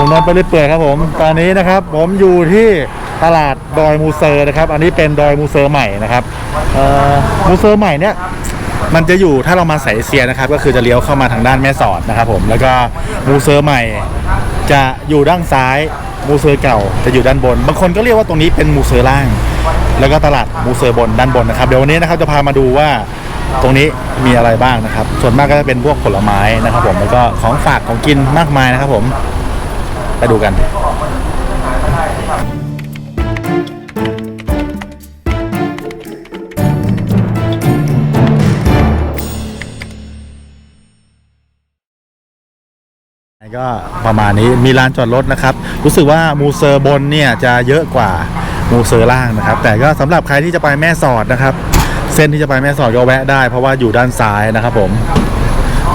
ผมนนไปเรื่อยเปื่อยครับผมตอนนี้นะครับ ผมอยู่ที่ตลาดดอยมูเซอร์นะครับ อันนี้เป็นดอยมูเซอร์ใหม่นะครับมูเซอร์ใหม่เนี่ยมันจะอยู่ถ้าเรามาสายเอเชียนะครับ ก็คือจะเลี้ยวเข้ามาทางด้านแม่สอดนะครับ ผมแล้วก็มูเซอร์ใหม่ จะอยู่ด้านซ้ายมูเซอร์เก่าจะอยู่ด้านบน บางคนก็เรียกว่าตรงนี้เป็นมูเซอร์ล่าง แล้วก็ตลาดมูเซอร์บนด้านบนนะครับ เดี๋ยววันนี้นะครับจะพามาดูว่าตรงนี้มีอะไรบ้างนะครับ ส่วนมากก็จะเป็นพวกผลไม้นะครับ ผมแล้วก็ของฝากของกินมากมายนะครับผม ไปดูกันก็ประมาณนี้มีลานจอดรถนะครับ รู้สึกว่ามูเซอร์บนเนี่ยจะเยอะกว่ามูเซอร์ล่างนะครับ แต่ก็สำหรับใครที่จะไปแม่สอดนะครับ เส้นที่จะไปแม่สอดก็แวะได้ เพราะว่าอยู่ด้านซ้ายนะครับผม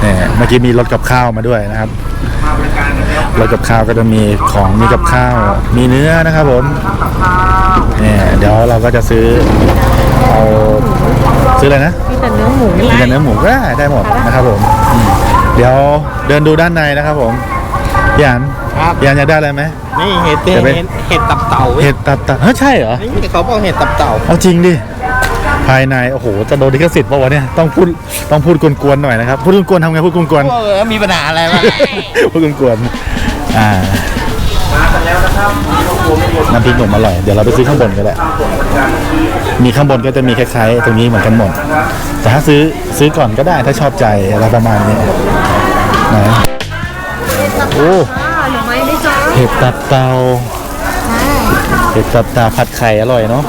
เนี่ยเมื่อกี้มีรถกับข้าวมาด้วยนะครับ รถกับข้าวก็จะมีของมีกับข้าว มีเนื้อนะครับผมเนี่ยเดี๋ยวเราก็จะซื้อเอาซื้ออะไรนะมีแต่เนื้อหมูมีแต่เนื้อหมูก็ได้ได้หมดนะครับผมอืมเดี๋ยวเดินดูด้านในนะครับผมพี่อันครับพี่อันอยากได้อะไรไหมนี่เห็ดเดี๋ยวไปเห็ดเห็ดตับเต่าเว้ยเห็ดตับตับเฮ้ยใช่เหรอนี่เขาบอกเห็ดตับเต่าเอาจริงดิภายในโอ้โหจะโดนลิขสิทธิ์ป่าวะเนี่ยต้องพูดต้องพูดกวนๆหน่อยนะครับพูดกวนๆทำไงพูดกวนโอ้เออมีปัญหาอะไรบ้างๆพูดกวนๆ อ่าน้ำพริกหนุ่มอร่อย เดี๋ยวเราไปซื้อข้างบนก็ได้มีข้างบนก็จะมีคล้ายๆตรงนี้เหมือนกันหมด แต่ถ้าซื้อซื้อก่อนก็ได้ถ้าชอบใจอะไรประมาณนี้ไหนโอ้หน่อไม้ได้จ้าเห็ดตับเตาเห็ดตับเตาผัดไข่อร่อยเนาะ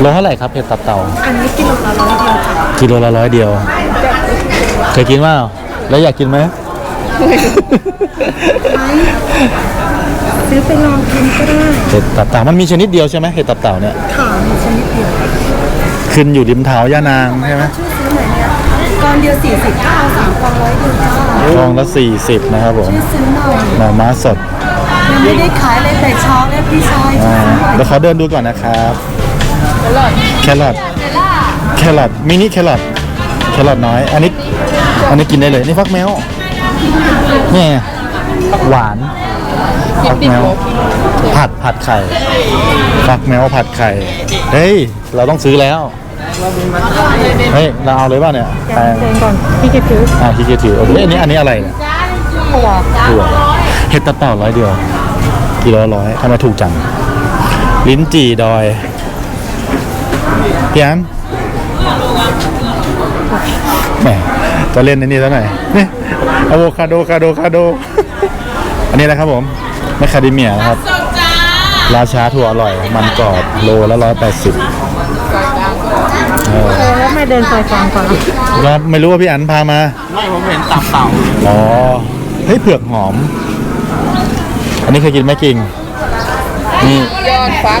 โลเท่าไหร่ครับเห็ดตับเตาอันนี้กิโลละร้อยเดียวค่ะกิโลละร้อยเดียว เคยกินว่าแล้วอยากกินไหม ซื้อไปลองกินก็ได้ เห็ดตับเต่ามันมีชนิดเดียวใช่ไหมเห็ดตับเต่าเนี่ยค่ะมีชนิดเดียวขึ้นอยู่ริมเท้าย่านางใช่ไหมช่วยซื้อหน่อยเนี่ยกองเดียวสี่สิบก็เอาสามกองร้อยเดียวจ้ากองละสี่สิบนะครับผมช่วยซื้อหน่อยหน่อม้าสดยังไม่ได้ขายเลยแต่เช้าเลยพี่ชายช่วอ่ายซื้อหน่อยเดี๋ยวขอเดินดูก่อนนะครับแครอทแครอทมินิแครอทแครอทน้อย อันนี้ อันนี้กินได้เลย นี่ฟักแมว นี่ไงหวานฟักแมวผัดผัดไข่ฟักแมวผัดไข่ เฮ้ย เราต้องซื้อแล้ว เฮ้ย เราเอาเลยป่ะเนี่ยแปลงเดินก่อนพี่จะซื้ออ่าที่เกียร์ถือโอ้ยอันนี้อันนี้อะไรเนี่ยถั่วถั่วเห็ดตับเต่าร้อยเดียวกิโลละร้อยทำไมถูกจัง ลิ้นจี่ดอยพี่อันแหม จะเล่นในนี้ซะหน่อยนี่อะโวคาโดคาโดคาโด อันนี้นะครับผมแมคคาเดเมียนะครับ ราชาถั่วอร่อย มันกรอบโลละร้อยแปดสิบเออแล้วไม่เดินซอยกลางก่อนนะก็ไม่รู้ว่าพี่อันพามา ไม่ผมเห็นตับเต่าอ๋อเฮ้ยเผือกหอม อันนี้เคยกินไหมกิ่งนี่ยอดฟัก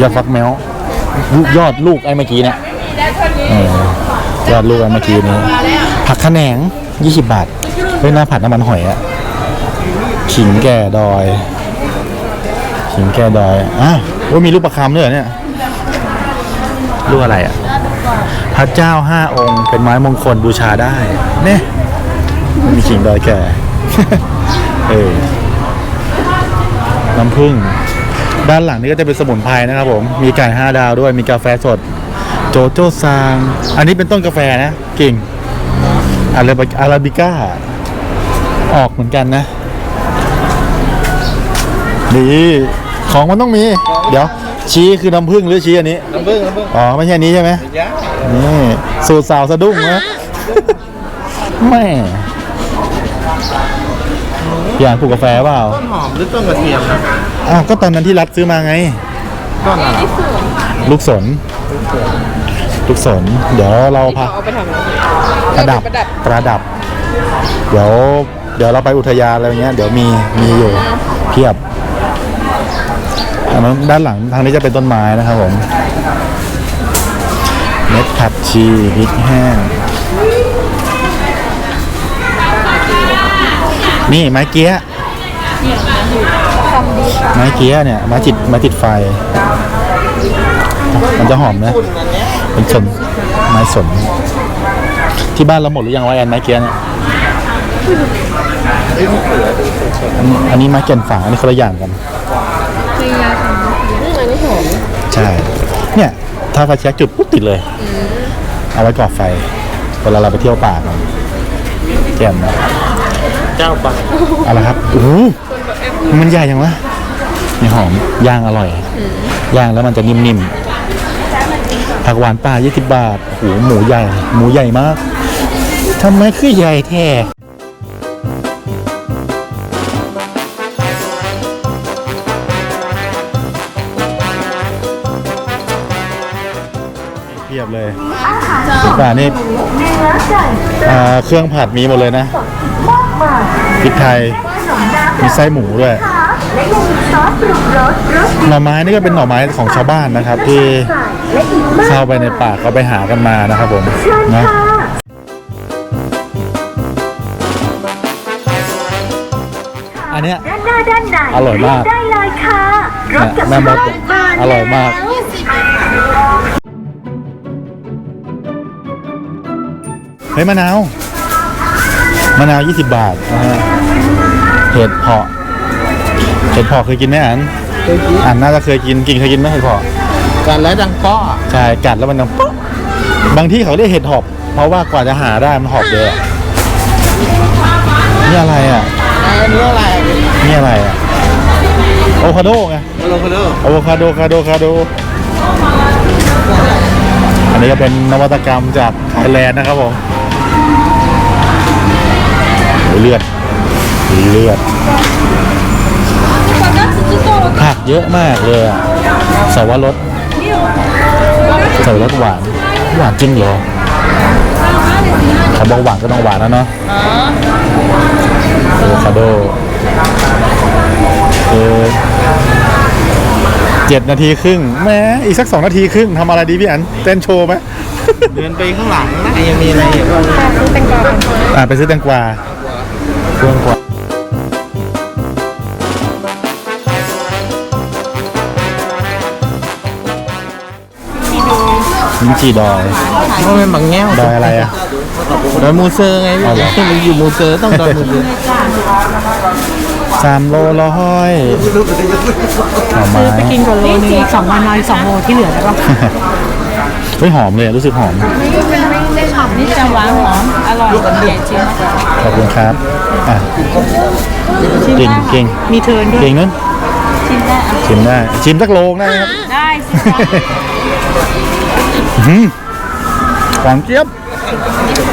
ยอดฟักแมวลูกยอดลูกไอ้เมื่อกี้เนี่ยเออยอดลูกไอ้เมื่อกี้นี้ ผักขะแหนง 20 บาทเฮ้ยหน้าผัดน้ำมันหอยอะขิงแก่ดอย ขิงแก่ดอยอะโอ้ยมีลูกประคำด้วยเหรอเนี่ยลูกอะไรอะพระเจ้าห้าองค์เป็นไม้มงคลบูชาได้เนี่ยมีขิงดอยแก่ เออน้ำผึ้งด้านหลังนี้ก็จะเป็นสมุนไพรนะครับผม มีไก่ห้าดาวด้วย มีกาแฟสด โจโจ้ซาง อันนี้เป็นต้นกาแฟนะ กิ่ง อาราบิอาราบิก้า ออกเหมือนกันนะ ดี ของมันต้องมี เดี๋ยว ชี้คือน้ำผึ้งหรือชี้อันนี้ น้ำเบิ้งน้ำเบิ้งอ๋อ ไม่ใช่อันนี้ใช่ไหมยะนี่สูตรสาวสะดุ้งนะแม่อยากปลูกกาแฟเปล่าต้นหอมหรือต้นกระเทียมนะอ้าวก็ตอนนั้นที่รัดซื้อมาไงต้นอะไรลูกสนลูกสนเดี๋ยวเราพาเอาไปทำอะไรประดับ ประดับ เดี๋ยว เดี๋ยวเราไปอุทยานอะไรเงี้ย เดี๋ยวมีมีอยู่เพียบอันนั้นด้านหลังทางนี้จะเป็นต้นไม้นะครับผมเม็ดผักชีพริกแห้งนี่ไม้เกี้ยไม้เกี้ยเนี่ยไม้จิตไม้ติดไฟ มันจะหอมนะคุณอันเนี้ยเป็นสนไม้สน ที่บ้านเราหมดหรือยังวะแอนไม้เกี้ยเนี่ยอันนี้อันนี้ไม้แก่นฝางอันนี้คนละอย่างกันพยายามทำอันนี้หอมใช่ เนี่ย ถ้าไฟแช็กจุดปุ๊บติดเลย เอาไว้ก่อไฟเวลาเราไปเที่ยวป่ากันแจ่มนะเจ้าปังเอาละครับโอ้โหมันใหญ่ยังวะนี่หอมย่างอร่อยย่างแล้วมันจะนิ่มๆผักหวานป่า20บาทโอ้โหหมูใหญ่ หมูใหญ่มาก ทำไมคือใหญ่แท้เทียบเลยสิบบาทนี่อ่าเครื่องผัดมีหมดเลยนะพริกไทย มีไส้หมูด้วยและยังมีซอสปรุงรสรสหน่อไม้นี่ก็เป็นหน่อไม้ของชาวบ้านนะครับ ที่และอีกมากเข้าไปในป่าเขาไปหากันมานะครับผมเชิญนะ อันเนี้ย ด้านหน้าด้านในอร่อยมาก เลืได้เลยค่ะรสกับแม่มดข้าวบานอร่อยมากเฮ้ยมะนาว มะนาว 20 บาทนะฮะเห็ดเพาะเห็ดเพาะเคยกินไหมอันเคยกินอันน่าจะเคยกินกินเคยกินไหมเห็ดเพาะกันแล้วดังก้อใช่กัดแล้วมันดังป๊อกบางที่เขาเรียกเห็ดหอบ เพราะว่ากว่าจะหาได้มันหอบเยอะอะนี่อะไรอะ อันนี้อะไร นี่อะไรอะโอคาโดไงฮัลโหลฮัลโหลอะโวคาโดคาโดคาโด อันนี้ก็เป็นนวัตกรรมจากไทยแลนด์นะครับผมโอ้ยเลือดเลือดผักเยอะมากเลยอะสาวรสสาวรสหวานหวานจริงเหรอเขาบอกหวานก็ต้องหวานแล้วเนาะอะโวคาโด เออเจ็ดนาทีครึ่งแม้อีกสักสองนาทีครึ่งทำอะไรดีพี่อันเต้นโชว์ไหม เดินไปข้างหลังนะยังมีอะไรอีกบ้างอ่าไปซื้อแตงกวาเครื่องกวาลิ้นจี่ดอยว่าเป็นบางแง่วดอยอะไรอะดอยมูเซอร์ไงเอาเหรอที่มันอยู่มูเซอร์ต้องดอยมูเซอร์ สามโลร้อยหน่อไม้ไปกินก่อนโลนึงสองวันมาอีกสองโลที่เหลือแล้วก็เฮ้ยหอมเลยอะรู้สึกหอม นี่จะหวานหอมอร่อยเด็ดจริงขอบคุณครับ อะเก่งเก่งมีเทิร์นด้วยเก่งนั้นชิมได้อะชิมได้ ชิมสักโลได้ไหมครับ ได้สิอื้อหือหวานเจี๊ยบ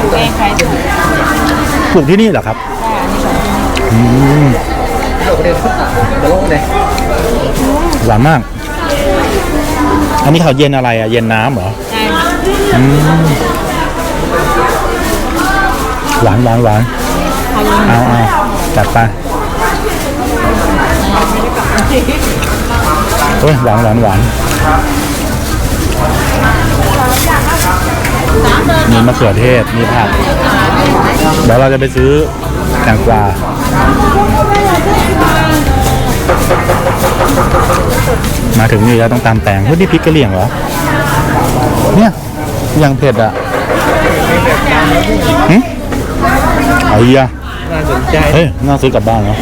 ถูกเองใครถูกปลูกที่นี่เหรอครับ อืม หวานมาก อันนี้เขาเย็นอะไรอะเย็นน้ำเหรอใช่อืมหวานหวานหวานเอาเอาจัดไปโอ้ยหวานหวานหวานมีมะเขือเทศ มีผัก เดี๋ยวเราจะไปซื้อแตงกวา มาถึงนี่แล้วต้องตามแตงเฮ้ยนี่พริกกะเหรี่ยงเหรอ เนี่ยยังเผ็ดอะหึไอ้ยะน่าสนใจเฮ้ยน่าซื้อกลับบ้านเนาะ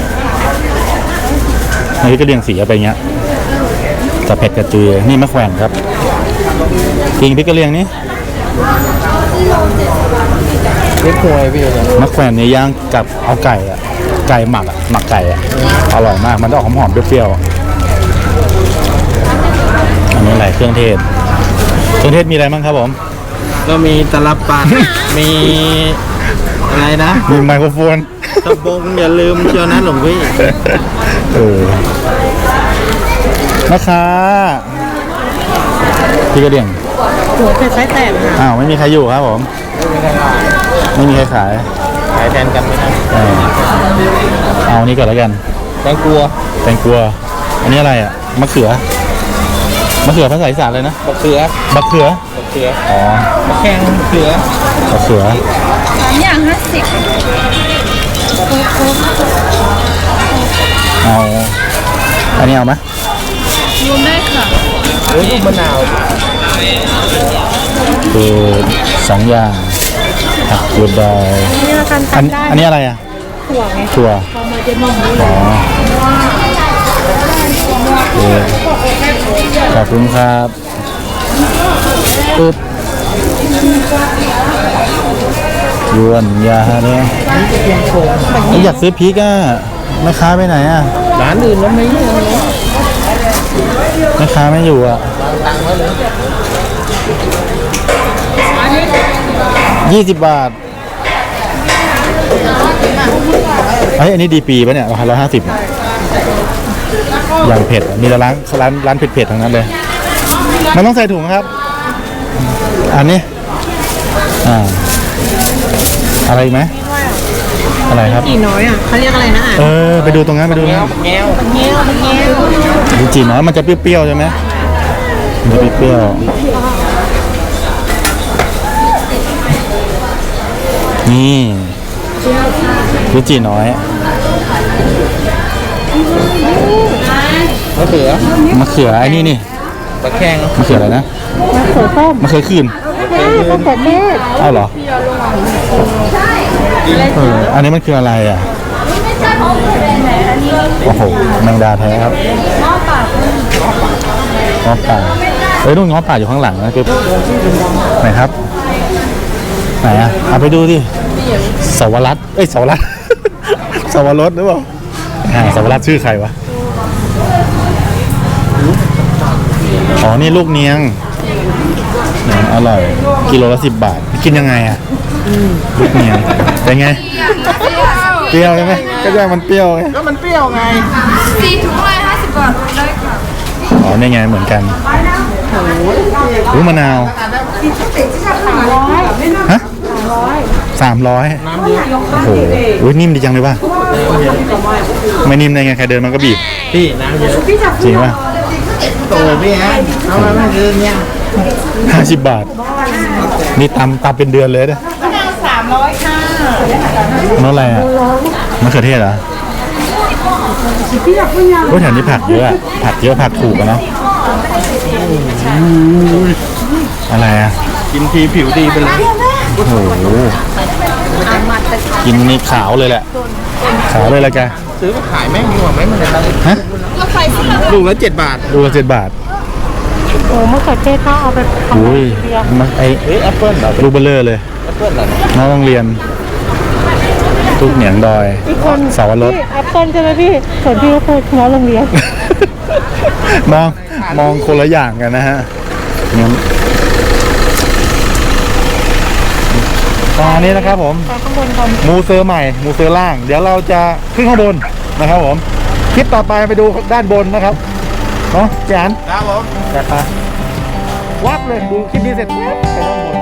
ในพริกกะเหรี่ยงสีเอาไปเงี้ยจะเผ็ดกระจุยนี่มะแขวนครับกินพริกกะเหรี่ยงนี่เล็กหวยพี่เนี่ยมะแขวนเนี่ยย่างกับเอาไก่อะ ไก่หมักอะหมักไก่อะอร่อยมาก มันจะออกหอมๆเปรี้ยวๆอันนี้อะไรเครื่องเทศ เครื่องเทศมีอะไรบ้างครับผม ก็มีตลับปัด มีอะไรนะ มีไมโครโฟนตะบงอย่าลืมเชียวนะหลวงพี่เออแม่ค้าพี่กระเดี่ยงหัวเป็ดไส้แตกอ้าวไม่มีใครอยู่ครับผม ไม่มีใครขายขายแทนกันไม่ได้เออเอานี่ก่อนแล้วกัน แตงกลัวแตงกวาอันนี้อะไรอะ มะเขือ มะเขือภาษาอีสานเลยนะมะเขือมะเขือมะเขืออ๋อมะแข้งมะเขือมะเขือ สามอย่างห้าสิบเอา อันนี้เอาไหมรวมได้ค่ะโอ้ยลูกมะนาว คือสองอย่าง ผักกูดดอยนี่ละกันอันทำได้อันนี้อะไรอะถั่วไงถั่วพอมาจะมองดูอ๋อโอเคขอบคุณครับปึ๊บยวนยาเนี่ยอยากซื้อพริกอะแม่ค้าไปไหนอะร้านอื่นแล้วไม่เอาแม่ค้าไม่อยู่อะ ยี่สิบบาทเฮ้ยอันนี้ดีปีปะเนี่ยราคาร้อยห้าสิบอย่างเผ็ดอะมีแต่ร้านร้านร้านเผ็ดๆทั้งนั้นเลย มันต้องใส่ถุงครับ อันนี้ อ่า อะไรอีกไหม อะไรครับ กี่น้อยอะเขาเรียกอะไรนะอะเออ ไปดูตรงนั้นไปดูนะแง้วเงี้ยวเงี้ยวดูจีน้อยมันจะเปรี้ยวๆใช่ไหมมันจะเปรี้ยวๆ นี่ดูจีน้อยมะเขือมะเขือไอ้นี่นี่ตะแคงมะเขืออะไรนะมะเขือส้มมะเขือคืนมะเขือเทศอ้าวเหรอเอออันนี้มันคืออะไรอะโอ้โหแมงดาแท้ครับง้อป่าง้อป่าเอ้ยนู่นง้อป่าอยู่ข้างหลังนะคือไหนครับ ไหนอะเอาไปดูดิสวรัตน์เอ้ยสวรัตน์สวรสหรือเปล่าอ่าสวรัตน์ชื่อใครวะ อ๋อ นี่ลูกเนียงเนียงอร่อย กิโลละสิบบาท กินยังไงอะลูกเนียง เป็นไง เปรี้ยวใช่ไหมก็ใช่มันเปรี้ยวไง ก็มันเปรี้ยวไง สี่ถุงร้อยห้าสิบบาทได้ค่ะ อ๋อนี่ไงเหมือนกันรู้มะนาวฮะสามร้อยโอ้โหอุ๊ยนิ่มดีจังเลยว่ะไม่นิ่มได้ไงใครเดินมันก็บีบพี่น้ำเยอะจริงป่ะโตพี่ฮะเอามาไม่เกินเนี่ยห้าสิบบาท นี่ตำตำเป็นเดือนเลยเนี่ยสามร้อยค่ะนั่นอะไรอะมะเขือเทศเหรอ โอ้ยแถวนี้ผักเยอะอะผักเยอะผักถูกอะเนาะอะไรอะกินทีผิวดีไปเลยโอ้โหกินนี่ขาวเลยแหละ ขาวเลยละแกซื้อมาขายแม่งดีกว่าไหมมันจะได้ฮะลูกละเจ็ดบาทดูละเจ็ดบาทโอ้มะเขือเทศเขาเอาไปทำอุ้ยมันไอเอ้ยแอปเปิ้ลเหรอลูกเบลเลอร์เลยแอปเปิ้ลเหรอน้องโรงเรียน ทุกเหนียงดอยอีกคนสาวรสพี่แอปเปิ้ลใช่ไหมพี่ส่วนพี่ก็พูดน้องโรงเรียนมองมองคนละอย่างกันนะฮะงั้นตอนนี้นะครับผม ไปข้างบนก่อนมูเซอร์ใหม่ มูเซอร์ล่าง เดี๋ยวเราจะขึ้นข้างบนนะครับผม คลิปต่อไปไปดูด้านบนนะครับเนาะแจนครับผมจัดไปวับเลยดูคลิปนี้เสร็จปุ๊บไปด้านบน